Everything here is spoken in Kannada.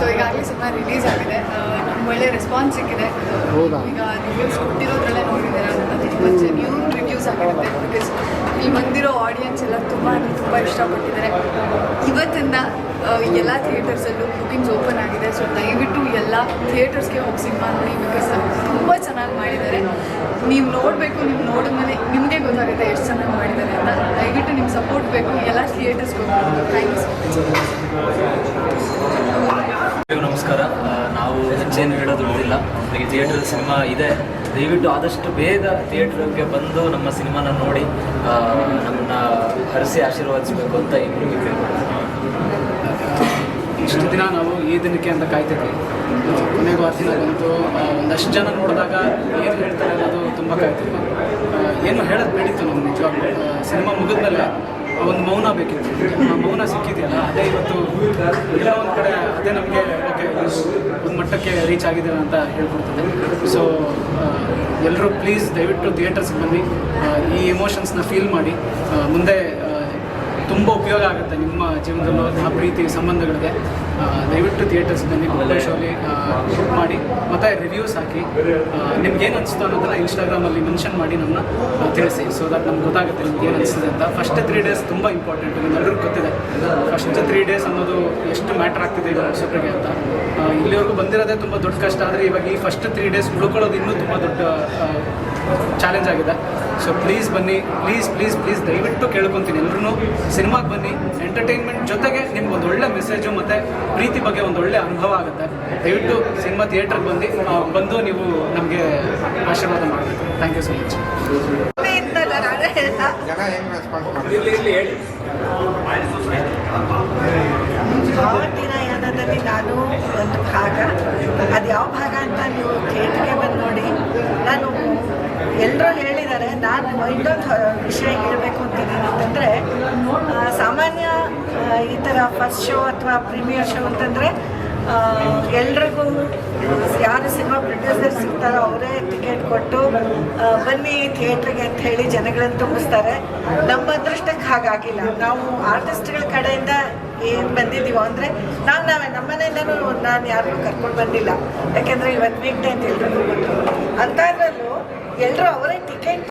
ಸೊ ಈಗಾಗಲೇ ಸಿನಿಮಾ ರಿಲೀಸ್ ಆಗಿದೆ. ನಮ್ಗೆ ಒಳ್ಳೆ ರೆಸ್ಪಾನ್ಸ್ ಸಿಕ್ಕಿದೆ? ಈಗ ರಿವ್ಯೂಸ್ ಕೊಟ್ಟಿರೋದ್ರಲ್ಲೇ ನೋಡಿದ್ದೀರಾ ತುಂಬ ನ್ಯೂ ರಿವ್ಯೂಸ್ ಆಗಿರುತ್ತೆ ಬಿಕಾಸ್ ಈ ಬಂದಿರೋ ಆಡಿಯನ್ಸ್ ಎಲ್ಲ ತುಂಬ ಅಂದರೆ ತುಂಬ ಇಷ್ಟಪಟ್ಟಿದ್ದಾರೆ. ಇವತ್ತಿಂದ ಎಲ್ಲ ಥಿಯೇಟರ್ಸಲ್ಲೂ ಬುಕಿಂಗ್ಸ್ ಓಪನ್ ಆಗಿದೆ. ಸೊ ದಯವಿಟ್ಟು ಎಲ್ಲ ಥಿಯೇಟರ್ಸ್ಗೆ ಹೋಗಿ ಸಿನಿಮಾ ನೋಡಿ ಬಿಕಾಸ್ ತುಂಬ ಚೆನ್ನಾಗಿ ಮಾಡಿದ್ದಾರೆ. ನೀವು ನೋಡಬೇಕು ನೀವು ನೋಡಿದ್ಮೇಲೆ ನಿಮಗೆ ಗೊತ್ತಾಗುತ್ತೆ ಎಷ್ಟು ಚೆನ್ನಾಗಿ ಮಾಡಿದ್ದಾರೆ ಅಂತ. ದಯವಿಟ್ಟು ನಿಮ್ಗೆ ಸಪೋರ್ಟ್ ಬೇಕು. ಎಲ್ಲ ಥಿಯೇಟರ್ಸ್ಗೆ ಹೋಗ್ಬೇಕು ಥ್ಯಾಂಕ್ ಯು ಸೊ ಮಚ್ ಹೆಚ್ಚೇನು ಹೇಳೋದು ಉಳಿದಿಲ್ಲ ಈಗ ಥಿಯೇಟರ್ ಸಿನಿಮಾ ಇದೆ. ದಯವಿಟ್ಟು ಆದಷ್ಟು ಬೇಗ ಥಿಯೇಟ್ರಿಗೆ ಬಂದು ನಮ್ಮ ಸಿನಿಮಾನ ನೋಡಿ ನಮ್ಮನ್ನ ಹರಿಸಿ ಆಶೀರ್ವಾದಿಸಬೇಕು ಅಂತ ಇಬ್ಬರು ಇಷ್ಟು ದಿನ ನಾವು ಈ ದಿನಕ್ಕೆ ಅಂತ ಕಾಯ್ತಿದ್ವಿ. ಕೊನೆಗೂ ಆ ದಿನ ಬಂತು. ಒಂದಷ್ಟು ಜನ ನೋಡಿದಾಗ ಏನು ಹೇಳ್ತಾರೆ ಅನ್ನೋದು ತುಂಬ ಕಾಯ್ತಿದ್ವಿ. ಏನು ಹೇಳೋದು ಬೇಡಿತ್ತು ನಮ್ಗೆ ನಿಜವಾಗ್ಲೂ. ಸಿನಿಮಾ ಮುಗಿದ್ಮೇಲೆ ಒಂದು ಮೌನ ಬೇಕಿತ್ತು. ಆ ಮೌನ ಸಿಕ್ಕಿದೆಯಲ್ಲ, ಅದೇ ಇವತ್ತು ಎಲ್ಲ ಒಂದು ಕಡೆ ಅದೇ ಓಕೆ ರೀಚ್ ಆಗಿದ್ದೀರ ಅಂತ ಹೇಳ್ಕೊಡ್ತದೆ ಸೊ ಎಲ್ಲರೂ ಪ್ಲೀಸ್ ದಯವಿಟ್ಟು ಥಿಯೇಟರ್ಸ್ಗೆ ಬನ್ನಿ. ಈ ಎಮೋಷನ್ಸ್ನ ಫೀಲ್ ಮಾಡಿ. ಮುಂದೆ ತುಂಬ ಉಪಯೋಗ ಆಗುತ್ತೆ ನಿಮ್ಮ ಜೀವನದಲ್ಲೂ ಆ ಪ್ರೀತಿ ಸಂಬಂಧಗಳಿಗೆ. ದಯವಿಟ್ಟು ಥಿಯೇಟರ್ಸ್ ಬನ್ನಿ ಒಳ್ಳೆ ಶೋಲಿ ಬುಕ್ ಮಾಡಿ ಮತ್ತು ರಿವ್ಯೂಸ್ ಹಾಕಿ. ನಿಮ್ಗೆ ಏನು ಅನಿಸ್ತು ಅನ್ನೋದನ್ನ ಇನ್ಸ್ಟಾಗ್ರಾಮಲ್ಲಿ ಮೆನ್ಷನ್ ಮಾಡಿ ನಮ್ಮನ್ನ ತಿಳಿಸಿ. ಸೊ ದಟ್ ನಮ್ಗೆ ಗೊತ್ತಾಗುತ್ತೆ ನಿಮ್ಗೆ ಏನು ಅನಿಸ್ತದೆ ಅಂತ. ಫಸ್ಟ್ ತ್ರೀ ಡೇಸ್ ತುಂಬ ಇಂಪಾರ್ಟೆಂಟ್ ನಿಮ್ಮೆಲ್ಲರಿಗೂ ಗೊತ್ತಿದೆ. ಫಸ್ಟ್ ತ್ರೀ ಡೇಸ್ ಅನ್ನೋದು ಎಷ್ಟು ಮ್ಯಾಟ್ರ್ ಆಗ್ತಿದೆ ಈಗ ಹೊಸಬ್ರಿಗೆ ಅಂತ. ಇಲ್ಲಿವರೆಗೂ ಬಂದಿರೋದೇ ತುಂಬ ದೊಡ್ಡ ಕಷ್ಟ. ಆದರೆ ಇವಾಗ ಈ ಫಸ್ಟ್ ತ್ರೀ ಡೇಸ್ ಉಳ್ಕೊಳ್ಳೋದು ಇನ್ನೂ ತುಂಬ ದೊಡ್ಡ ಚಾಲೆಂಜ್ ಆಗಿದೆ. ಸೊ ಪ್ಲೀಸ್ ಬನ್ನಿ ಪ್ಲೀಸ್ ಪ್ಲೀಸ್ ಪ್ಲೀಸ್ ದಯವಿಟ್ಟು ಕೇಳ್ಕೊತೀನಿ. ಎಲ್ಲರೂ ಸಿನಿಮಾಗೆ ಬನ್ನಿ ಎಂಟರ್ಟೈನ್ಮೆಂಟ್ ಜೊತೆಗೆ ನಿಮ್ಗೆ ಒಂದು ಒಳ್ಳೆ ಮೆಸೇಜು ಮತ್ತು ಪ್ರೀತಿ ಬಗ್ಗೆ ಒಂದು ಒಳ್ಳೆ ಅನುಭವ ಆಗುತ್ತೆ. ದಯವಿಟ್ಟು ಸಿನಿಮಾ ಥಿಯೇಟರ್ಗೆ ಬಂದು ಬಂದು ನೀವು ನಮಗೆ ಆಶೀರ್ವಾದ ಮಾಡಬೇಕು. ಥ್ಯಾಂಕ್ ಯು ಸೊ ಮಚ್ ಆವತ್ತಿನ ಭಾವತೀರಾಯಾನದಲ್ಲಿ ನಾನು ಒಂದು ಭಾಗ. ಅದು ಯಾವ ಭಾಗ ಅಂತ ನೀವು ಥಿಯೇಟ್ರಿಗೆ ಬಂದು ನೋಡಿ. ನಾನು ಎಲ್ಲರೂ ಹೇಳಿದ್ದಾರೆ, ನಾನು ಇನ್ನೊಂದು ವಿಷಯ ಹೇಳಬೇಕು ಅಂತಿದ್ದೀನಿ ಅಂತಂದರೆ ಸಾಮಾನ್ಯ ಈ ಥರ ಫಸ್ಟ್ ಶೋ ಅಥವಾ ಪ್ರೀಮಿಯರ್ ಶೋ ಅಂತಂದರೆ ಎಲ್ರಿಗೂ, ಯಾರು ಸಿನಿಮಾ ಪ್ರೊಡ್ಯೂಸರ್ಸ್ ಸಿಗ್ತಾರೋ ಅವರೇ ಟಿಕೆಟ್ ಕೊಟ್ಟು ಬನ್ನಿ ಥಿಯೇಟ್ರಿಗೆ ಅಂತ ಹೇಳಿ ಜನಗಳನ್ನು ತುಂಬಿಸ್ತಾರೆ. ನಮ್ಮ ಅದೃಷ್ಟಕ್ಕೆ ಹಾಗಾಗಿಲ್ಲ. ನಾವು ಆರ್ಟಿಸ್ಟ್ಗಳ ಕಡೆಯಿಂದ ಏನು ಬಂದಿದ್ದೀವೋ ಅಂದರೆ ನಾವು ನಾವೇ, ನಮ್ಮ ಮನೆಯಿಂದನೂ ನಾನು ಯಾರಿಗೂ ಕರ್ಕೊಂಡು ಬಂದಿಲ್ಲ. ಯಾಕೆಂದರೆ ಇವತ್ತು ವೀಕ್ ಡೇ ಅಂತ ಎಲ್ರಿಗೂ ಗೊತ್ತು. ಅಂಥದ್ರಲ್ಲೂ ಎಲ್ಲರೂ ಅವರೇ ಟಿಕೆಟ್